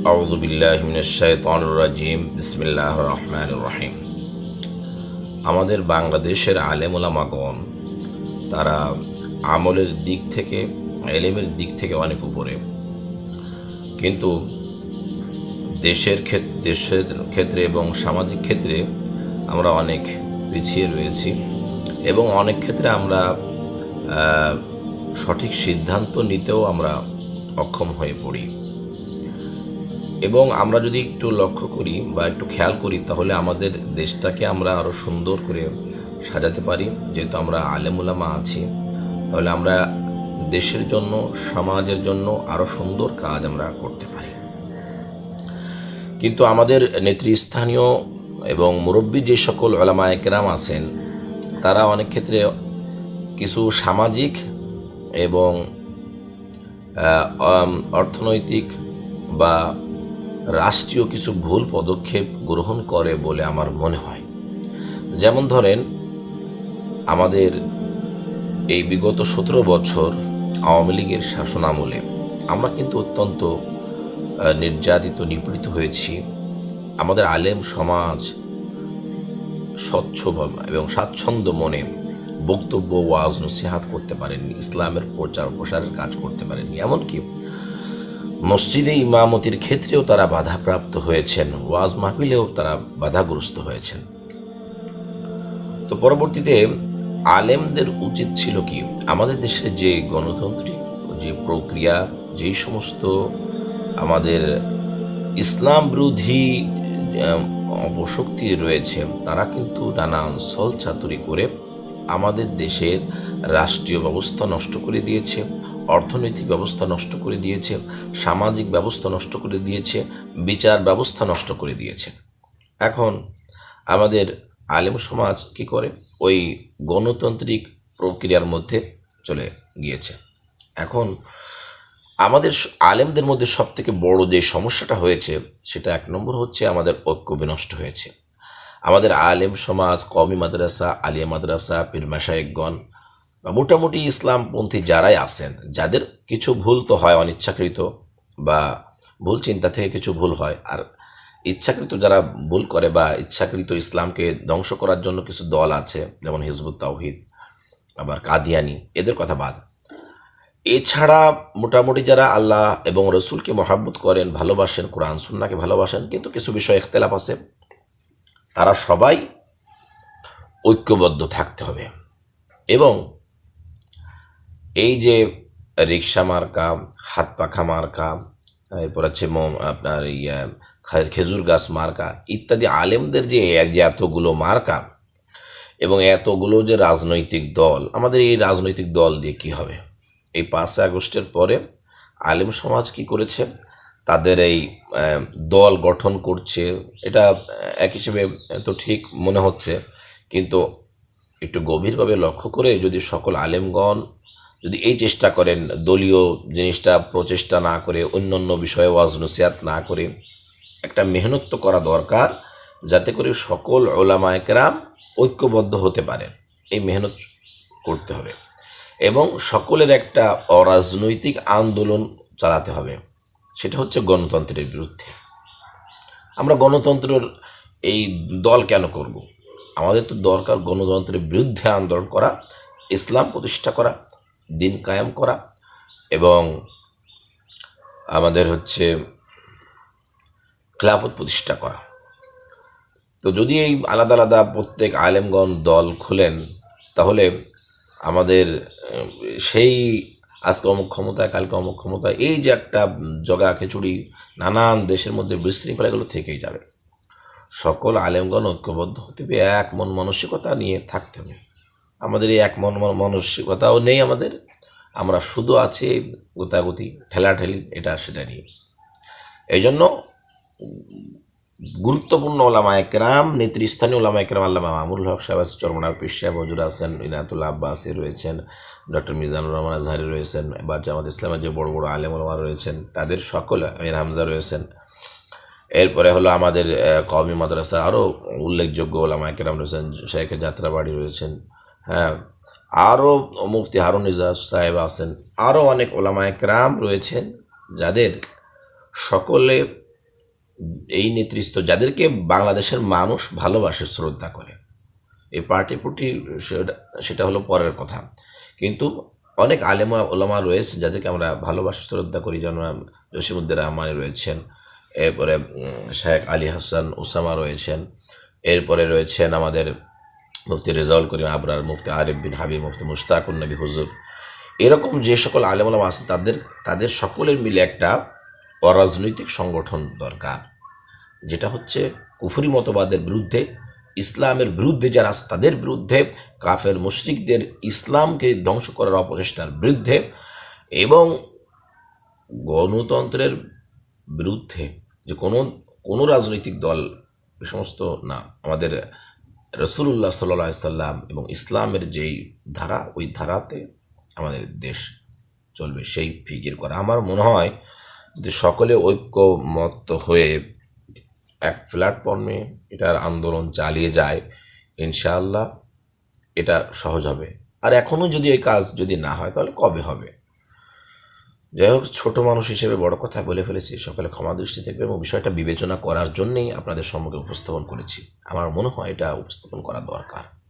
أعوذ بالله من الشيطان الرجيم بسم الله الرحمن الرحيم আমাদের বাংলাদেশের আলেমুলামাগণ তারা আমলের দিক থেকে এলেমের দিক থেকে অনেক উপরে কিন্তু দেশের ক্ষেত্রে দেশের ক্ষেত্রে এবং সামাজিক ক্ষেত্রে আমরা অনেক পিছিয়ে রয়েছি এবং অনেক ক্ষেত্রে আমরা আহ, সঠিক সিদ্ধান্ত নিতেও আমরা অক্ষম হয়ে পড়ি এবং আমরা যদি একটু লক্ষ্য করি বা একটু খেয়াল করি, তাহলে আমাদের দেশটাকে আমরা আরও সুন্দর করে সাজাতে পারি। যেহেতু আমরা আলেমুলামা আছি, তাহলে আমরা দেশের জন্য, সমাজের জন্য আরও সুন্দর কাজ আমরা করতে পারি। কিন্তু আমাদের নেতৃস্থানীয় এবং মুরব্বী যে সকল একরাম আছেন, তারা অনেক ক্ষেত্রে কিছু সামাজিক এবং অর্থনৈতিক বা রাষ্ট্রীয় কিছু ভুল পদক্ষেপ গ্রহণ করে বলে আমার মনে হয়। যেমন ধরেন, আমাদের এই বিগত সতেরো বছর আওয়ামী লীগের শাসন আমলে আমরা কিন্তু অত্যন্ত নির্যাতিত, নিপীড়িত হয়েছি। আমাদের আলেম সমাজ স্বচ্ছভাবে এবং স্বাচ্ছন্দ্য মনে বক্তব্য, ওয়াজ, নসিহাত করতে পারেননি, ইসলামের প্রচার প্রসারের কাজ করতে পারেননি। এমনকি মসজিদে ইমামতির ক্ষেত্রেও তারা বাধাপ্রাপ্ত হয়েছেন, ওয়াজ মাহফিলেও তারা বাধাগ্রস্ত হয়েছেন। তো পরবর্তীতে আলেমদের উচিত ছিল কি, আমাদের দেশে যে গণতান্ত্রিক যে প্রক্রিয়া, যেই সমস্ত আমাদের ইসলাম বিরোধী অপশক্তি রয়েছে, তারা কিন্তু নানা অঞ্চল চাতুরি করে আমাদের দেশের রাষ্ট্রীয় ব্যবস্থা নষ্ট করে দিয়েছে। অর্থনৈতিক ব্যবস্থা নষ্ট করে দিয়েছে, সামাজিক ব্যবস্থা নষ্ট করে দিয়েছে, বিচার ব্যবস্থা নষ্ট করে দিয়েছে। এখন আমাদের আলেম সমাজ কি করে? ওই গণতান্ত্রিক প্রক্রিয়ার মধ্যে চলে গিয়েছে। এখন আমাদের আলেমদের মধ্যে সব থেকে বড় যে সমস্যাটা হয়েছে, সেটা এক নম্বর হচ্ছে আমাদের ঐক্য বিনষ্ট হয়েছে। আমাদের আলেম সমাজ, কওমি মাদ্রাসা, আলিয়া মাদ্রাসা পীর মাসায়েকগণ বা মোটামুটি ইসলামপন্থী যারাই আছেন, যাদের কিছু ভুল তো হয় অনিচ্ছাকৃত বা ভুল চিন্তা থেকে কিছু ভুল হয়, আর ইচ্ছাকৃত যারা ভুল করে বা ইচ্ছাকৃত ইসলামকে ধ্বংস করার জন্য কিছু দল আছে, যেমন হিজবুত তাওহিদ, আবার কাদিয়ানি, এদের কথা বাদ। এছাড়া মোটামুটি যারা আল্লাহ এবং রসুলকে মহাব্বত করেন, ভালোবাসেন, কোরআন সুন্নাকে ভালোবাসেন, কিন্তু কিছু বিষয় ইখতলাফ আছে, তারা সবাই ঐক্যবদ্ধ থাকতে হবে। এবং এই যে রিক্সা মার্কা হাত পাখা মার্কা, এরপর মোম, আপনার খা- খেজুর গাছ মার্কা, ইত্যাদি আলেমদের যে এতগুলো মার্কা এবং এতগুলো যে রাজনৈতিক দল, আমাদের এই রাজনৈতিক দল দিয়ে কি হবে? এই পাঁচ আগস্টের পরে আলেম সমাজ কি করেছে? তাদের এই দল গঠন করছে, এটা এক হিসেবে তো ঠিক মনে হচ্ছে, কিন্তু একটু গভীরভাবে লক্ষ্য করে যদি সকল আলেমগণ যদি এই চেষ্টা করেন দলীয় জিনিসটা, প্রচেষ্টা না করে অন্য অন্য বিষয়ে ওয়াজ নসিহাত না করে, একটা মেহনত তো করা দরকার যাতে করে সকল ওলামা একরাম ঐক্যবদ্ধ হতে পারে। এই মেহনত করতে হবে। এবং সকলের একটা অরাজনৈতিক আন্দোলন চালাতে হবে। সেটা হচ্ছে গণতন্ত্রের বিরুদ্ধে। আমরা গণতন্ত্রের এই দল কেন করব? আমাদের তো দরকার গণতন্ত্রের বিরুদ্ধে আন্দোলন করা, ইসলাম প্রতিষ্ঠা করা দিন কায়েম করা এবং আমাদের হচ্ছে খেলাফত প্রতিষ্ঠা করা। তো যদি এই আলাদা আলাদা প্রত্যেক আলেমগণ দল খুলেন, তাহলে আমাদের সেই আজকে অমুক ক্ষমতায়, কালকে অমুক ক্ষমতায় এই যে একটা জগা খিচুড়ি নানান দেশের মধ্যে বিশৃঙ্খলা এগুলো থেকেই যাবে। সকল আলেমগণ ঐক্যবদ্ধ হতে হবে এক মন মানসিকতা নিয়ে থাকতে হবে। আমাদের এই এক মন মন- মানসিকতাও নেই আমাদের। আমরা শুধু আছি গোতাগুতি, ঠেলাঠেলি, এটা সেটা নিয়ে। এই জন্য গুরুত্বপূর্ণ ওলামা একরাম নেতৃস্থানীয় ওলামা একরাম আল্লামা মামুল হক সাহেব আছে চরমনার পিস সাহেব হজুর আছেন ইনাতুল্লাহ আব্বাসি রয়েছেন, ডক্টর মিজানুর রহমান আজহারি রয়েছেন, বা জামাত ইসলামের যে বড় বড় আলেম ওলামা রয়েছেন, তাদের সকল আমির হামজা রয়েছেন। এরপরে হলো আমাদের কওমি মাদ্রাসা আরও উল্লেখযোগ্য ওলামা একরাম রয়েছেন শেখে যাত্রাবাড়ি রয়েছেন হ্যাঁ আরও মুফতি হারুন ইজাজ সাহেব আছেন আরও অনেক ওলামা একরাম রয়েছেন যাদের সকলে এই নেতৃত্ব, যাদেরকে বাংলাদেশের মানুষ ভালোবাসে, শ্রদ্ধা করে। এই পার্টির প্রতি সেটা- হলো পরের কথা। কিন্তু অনেক আলেমা, ওলামা রয়েছে যাদেরকে আমরা ভালোবাসি, শ্রদ্ধা করি। যেমন জসিমুদ্দিন রহমান রয়েছেন, এরপরে শেখ আলী হাসান ওসামা রয়েছেন, এরপরে রয়েছেন আমাদের মুফতি রেজাউল করিম আবরার, মুফতি আরিফ বিন হাবিব, মুফতি মুস্তাকুর নবী হুজুর। এরকম যে সকল আলেমুলাম আছে, তাদের তাদের সকলের মিলে একটা অরাজনৈতিক সংগঠন দরকার। যেটা হচ্ছে কুফুরি মতবাদের বিরুদ্ধে, ইসলামের বিরুদ্ধে যারা তাদের বিরুদ্ধে, কাফের মুশরিকদের ইসলামকে ধ্বংস করার অপচেষ্টার বিরুদ্ধে এবং গণতন্ত্রের বিরুদ্ধে যে কোনো কোনো রাজনৈতিক দল, এ সমস্ত না, আমাদের রসুল্লাহ সাল্লাহ সাল্লাম এবং ইসলামের যেই ধারা, ওই ধারাতে আমাদের দেশ চলবে, সেই ফিকির করা। আমার মনে হয় যদি সকলে ঐক্যমত হয়ে এক প্ল্যাটফর্মে এটার আন্দোলন চালিয়ে যায়, ইনশাআল্লাহ এটা সহজ হবে। আর এখনও যদি এই কাজ যদি না হয়, তাহলে কবে হবে? যাই হোক, ছোট মানুষ হিসেবে বড় কথা বলে ফেলেছি, সকালে ক্ষমা দৃষ্টি থাকবে এবং বিষয়টা বিবেচনা করার জন্যেই আপনাদের সম্মুখে উপস্থাপন করেছি। আমার মনে হয় এটা উপস্থাপন করা দরকার।